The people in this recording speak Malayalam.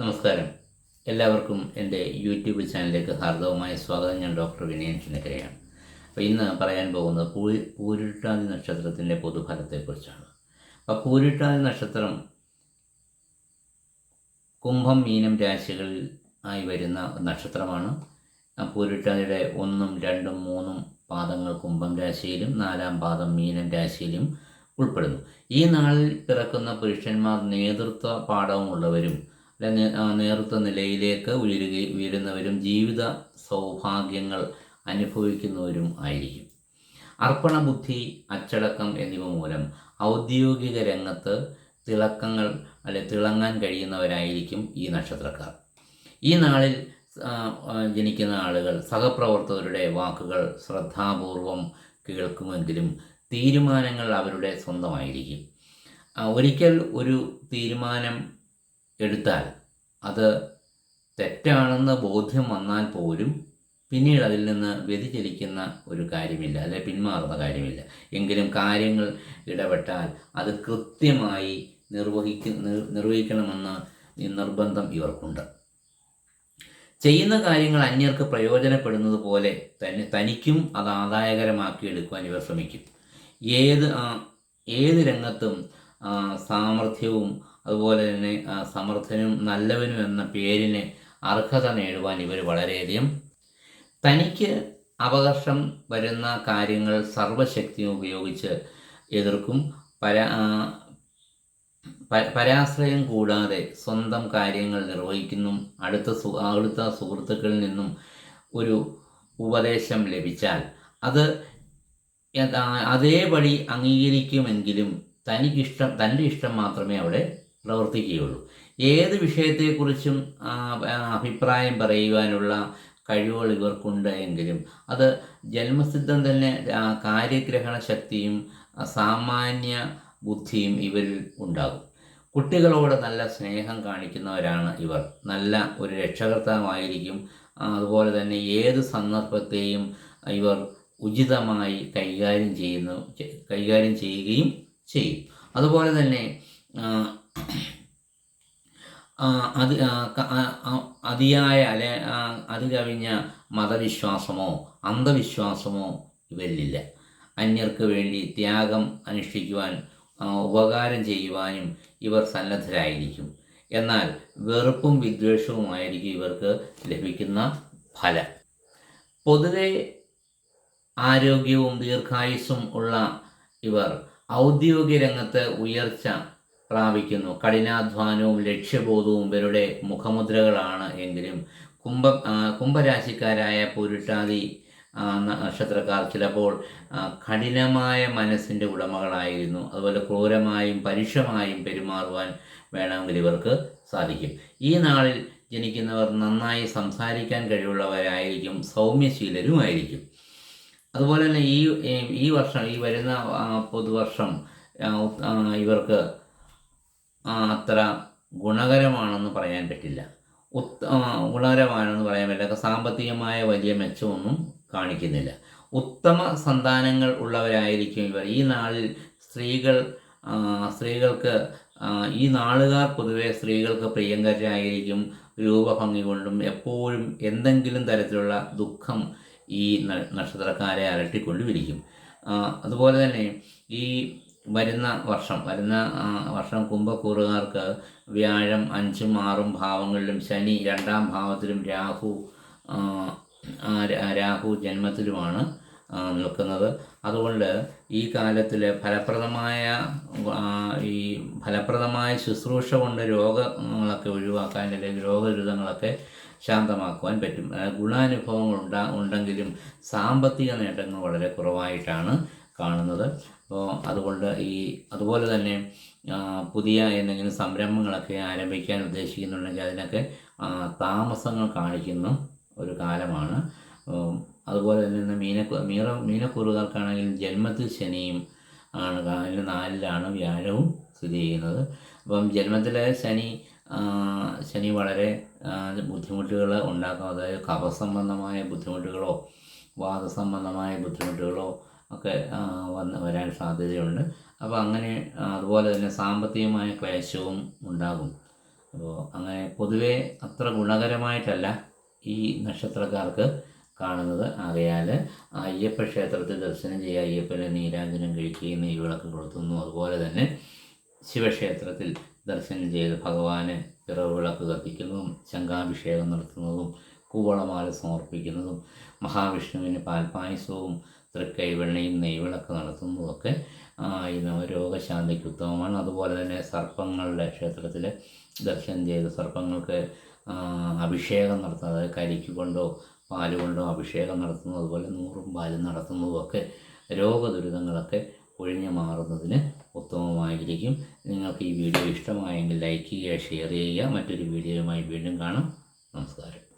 നമസ്കാരം. എല്ലാവർക്കും എന്റെ യൂട്യൂബ് ചാനലിലേക്ക് ഹാർദവമായ സ്വാഗതം. ഞാൻ ഡോക്ടർ വിനയൻ ചിന്നക്കരയാണ്. അപ്പോൾ ഇന്ന് പറയാൻ പോകുന്നത് പൂ പൂരിട്ടാതി നക്ഷത്രത്തിന്റെ പൊതുഫലത്തെക്കുറിച്ചാണ്. അപ്പോൾ പൂരിട്ടാതി നക്ഷത്രം കുംഭം മീനം രാശികളിൽ ആയി വരുന്ന നക്ഷത്രമാണ്. പൂരിട്ടാതിയുടെ ഒന്നും രണ്ടും മൂന്നും പാദങ്ങൾ കുംഭം രാശിയിലും നാലാം പാദം മീനം രാശിയിലും ഉൾപ്പെടുന്നു. ഈ നാളിൽ പിറക്കുന്ന പുരുഷന്മാർ നേതൃത്വ പാഠവുമുള്ളവരും നേതൃത്വ നിലയിലേക്ക് ഉയരുക ഉയരുന്നവരും ജീവിത സൗഭാഗ്യങ്ങൾ അനുഭവിക്കുന്നവരും ആയിരിക്കും. അർപ്പണ ബുദ്ധി അച്ചടക്കം എന്നിവ മൂലം ഔദ്യോഗിക രംഗത്ത് തിളക്കങ്ങൾ അല്ലെ തിളങ്ങാൻ കഴിയുന്നവരായിരിക്കും ഈ നക്ഷത്രക്കാർ. ഈ നാളിൽ ജനിക്കുന്ന ആളുകൾ സഹപ്രവർത്തകരുടെ വാക്കുകൾ ശ്രദ്ധാപൂർവം കേൾക്കുമെങ്കിലും തീരുമാനങ്ങൾ അവരുടെ സ്വന്തമായിരിക്കും. ഒരിക്കൽ ഒരു തീരുമാനം എടുത്താൽ അത് തെറ്റാണെന്ന് ബോധ്യം വന്നാൽ പോലും പിന്നീട് അതിൽ നിന്ന് വ്യതിചലിക്കുന്ന ഒരു കാര്യമില്ല അല്ലെ? പിന്മാറുന്ന കാര്യമില്ല. എങ്കിലും കാര്യങ്ങൾ ഇടപെട്ടാൽ അത് കൃത്യമായി നിർവഹിക്ക നിർ- നിർവഹിക്കണമെന്ന് നിർബന്ധം ഇവർക്കുണ്ട്. ചെയ്യുന്ന കാര്യങ്ങൾ അന്യർക്ക് പ്രയോജനപ്പെടുന്നത് പോലെ തന്നെ തനിക്കും അത് ആദായകരമാക്കി എടുക്കുവാൻ ഇവർ ശ്രമിക്കും. ഏത് ഏത് രംഗത്തും സാമർഥ്യവും അതുപോലെ തന്നെ സമർത്ഥനും നല്ലവനും എന്ന പേരിന് അർഹത നേടുവാൻ ഇവർ വളരെയധികം തനിക്ക് അപകർഷം വരുന്ന കാര്യങ്ങൾ സർവശക്തിയും ഉപയോഗിച്ച് എതിർക്കും. പരാ പരാശ്രയം കൂടാതെ സ്വന്തം കാര്യങ്ങൾ നിർവഹിക്കുന്നു. അടുത്ത സു അടുത്ത സുഹൃത്തുക്കളിൽ നിന്നും ഒരു ഉപദേശം ലഭിച്ചാൽ അത് അതേപടി അംഗീകരിക്കുമെങ്കിലും തനിക്കിഷ്ടം തന്റെ ഇഷ്ടം മാത്രമേ അവിടെ പ്രവർത്തിക്കുകയുള്ളൂ. ഏത് വിഷയത്തെക്കുറിച്ചും അഭിപ്രായം പറയുവാനുള്ള കഴിവുകൾ ഇവർക്കുണ്ട് എങ്കിലും അത് ജന്മസിദ്ധം തന്നെ കാര്യഗ്രഹണ ശക്തിയും സാമാന്യ ബുദ്ധിയും ഇവരിൽ ഉണ്ടാകും. കുട്ടികളോട് നല്ല സ്നേഹം കാണിക്കുന്നവരാണ് ഇവർ. നല്ല ഒരു രക്ഷകർത്താവായിരിക്കും. അതുപോലെ തന്നെ ഏത് സന്ദർഭത്തെയും ഇവർ ഉചിതമായി കൈകാര്യം ചെയ്യുന്നു കൈകാര്യം ചെയ്യുകയും ചെയ്യും. അതുപോലെ തന്നെ അത് അതിയായ അല്ലെ അത് കവിഞ്ഞ മതവിശ്വാസമോ അന്ധവിശ്വാസമോ ഇവരിലില്ല. അന്യർക്ക് വേണ്ടി ത്യാഗം അനുഷ്ഠിക്കുവാൻ ഉപകാരം ചെയ്യുവാനും ഇവർ സന്നദ്ധരായിരിക്കും. എന്നാൽ വെറുപ്പും വിദ്വേഷവുമായിരിക്കും ഇവർക്ക് ലഭിക്കുന്ന ഫലം. പൊതുവെ ആരോഗ്യവും ദീർഘായുസ്സും ഉള്ള ഇവർ ഔദ്യോഗിക രംഗത്ത് ഉയർച്ച പ്രാപിക്കുന്നു. കഠിനാധ്വാനവും ലക്ഷ്യബോധവും ഇവരുടെ മുഖമുദ്രകളാണ് എങ്കിലും. കുംഭ കുംഭരാശിക്കാരായ പുരുഷാദി നക്ഷത്രക്കാർ ചിലപ്പോൾ കഠിനമായ മനസ്സിന്റെ ഉടമകളായിരുന്നു. അതുപോലെ ക്രൂരമായും പരുഷമായും പെരുമാറുവാൻ വേണമെങ്കിൽ ഇവർക്ക് സാധിക്കും. ഈ നാളിൽ ജനിക്കുന്നവർ നന്നായി സംസാരിക്കാൻ കഴിവുള്ളവരായിരിക്കും സൗമ്യശീലരുമായിരിക്കും. അതുപോലെ തന്നെ ഈ ഈ വർഷം ഈ വരുന്ന പൊതുവർഷം ഇവർക്ക് അത്ര ഗുണകരമാണെന്ന് പറയാൻ പറ്റില്ല. ഉത്ത ഗുണകരമാണെന്ന് പറയാൻ പറ്റില്ല. സാമ്പത്തികമായ വലിയ മെച്ചമൊന്നും കാണിക്കുന്നില്ല. ഉത്തമ സന്താനങ്ങൾ ഉള്ളവരായിരിക്കും ഇവർ. ഈ നാളിൽ സ്ത്രീകൾ സ്ത്രീകൾക്ക് ഈ നാളുകാർ പൊതുവെ സ്ത്രീകൾക്ക് പ്രിയങ്കരായിരിക്കും രൂപഭംഗി കൊണ്ടും എപ്പോഴും എന്തെങ്കിലും തരത്തിലുള്ള ദുഃഖം ഈ നക്ഷത്രക്കാരെ അലട്ടിക്കൊണ്ടുമിരിക്കും. അതുപോലെ തന്നെ ഈ വരുന്ന വർഷം വരുന്ന വർഷം കുംഭക്കൂറുകാർക്ക് വ്യാഴം അഞ്ചും ആറും ഭാവങ്ങളിലും ശനി രണ്ടാം ഭാവത്തിലും രാഹു രാഹു ജന്മത്തിലുമാണ് നിൽക്കുന്നത്. അതുകൊണ്ട് ഈ കാലത്തിൽ ഫലപ്രദമായ ഈ ഫലപ്രദമായ ശുശ്രൂഷ കൊണ്ട് രോഗങ്ങളൊക്കെ ഒഴിവാക്കാൻ അല്ലെങ്കിൽ രോഗദുരിതങ്ങളൊക്കെ ശാന്തമാക്കുവാൻ പറ്റും. ഗുണാനുഭവങ്ങൾ ഉണ്ടാ ഉണ്ടെങ്കിലും സാമ്പത്തിക നേട്ടങ്ങൾ വളരെ കുറവായിട്ടാണ് കാണുന്നത്. അപ്പോൾ അതുകൊണ്ട് ഈ അതുപോലെ തന്നെ പുതിയ എന്തെങ്കിലും സംരംഭങ്ങളൊക്കെ ആരംഭിക്കാൻ ഉദ്ദേശിക്കുന്നുണ്ടെങ്കിൽ അതിനൊക്കെ താമസങ്ങൾ കാണിക്കുന്ന ഒരു കാലമാണ്. അതുപോലെ തന്നെ മീന മീറ മീനക്കൂറുകാർക്കാണെങ്കിൽ ജന്മത്തിൽ ശനിയും ആണ്. അതിന്റെ നാലിലാണ് വ്യാഴവും സ്ഥിതി ചെയ്യുന്നത്. അപ്പം ജന്മത്തിലെ ശനി ശനി വളരെ ബുദ്ധിമുട്ടുകൾ ഉണ്ടാക്കും. അതായത് കഫസംബന്ധമായ ബുദ്ധിമുട്ടുകളോ വാദസംബന്ധമായ ബുദ്ധിമുട്ടുകളോ ഒക്കെ വന്ന് വരാൻ സാധ്യതയുണ്ട്. അപ്പോൾ അങ്ങനെ അതുപോലെ തന്നെ സാമ്പത്തികമായ ക്ലേശവും ഉണ്ടാകും. അപ്പോൾ അങ്ങനെ പൊതുവേ അത്ര ഗുണകരമായിട്ടല്ല ഈ നക്ഷത്രക്കാർക്ക് കാണുന്നത്. ആകയാൽ അയ്യപ്പ ക്ഷേത്രത്തിൽ ദർശനം ചെയ്യുക അയ്യപ്പനെ നീരാഞ്ജനം കഴിക്കുകയും നെയ്വിളക്ക് കൊളുത്തുന്നു. അതുപോലെ തന്നെ ശിവക്ഷേത്രത്തിൽ ദർശനം ചെയ്ത് ഭഗവാന് പിറവിളക്ക് കത്തിക്കുന്നതും ശംഖാഭിഷേകം നടത്തുന്നതും കൂവളമാല സമർപ്പിക്കുന്നതും മഹാവിഷ്ണുവിന് പാൽപ്പായസവും തൃക്കൈവെണ്ണയും നെയ്വിളക്ക് നടത്തുന്നതൊക്കെ ഈ രോഗശാന്തിക്ക് ഉത്തമമാണ്. അതുപോലെ തന്നെ സർപ്പങ്ങളുടെ ക്ഷേത്രത്തിൽ ദർശനം ചെയ്ത് സർപ്പങ്ങൾക്ക് അഭിഷേകം നടത്തുന്നത് അതായത് കരിക്ക് കൊണ്ടോ പാൽ കൊണ്ടോ അഭിഷേകം നടത്തുന്നു അതുപോലെ നൂറും പാലും നടത്തുന്നതുമൊക്കെ രോഗദുരിതങ്ങളൊക്കെ ഒഴിഞ്ഞു മാറുന്നതിന് ഉത്തമമായിരിക്കും. നിങ്ങൾക്ക് ഈ വീഡിയോ ഇഷ്ടമായെങ്കിൽ ലൈക്ക് ചെയ്യുക ഷെയർ ചെയ്യുക. മറ്റൊരു വീഡിയോയുമായി വീണ്ടും കാണാം. നമസ്കാരം.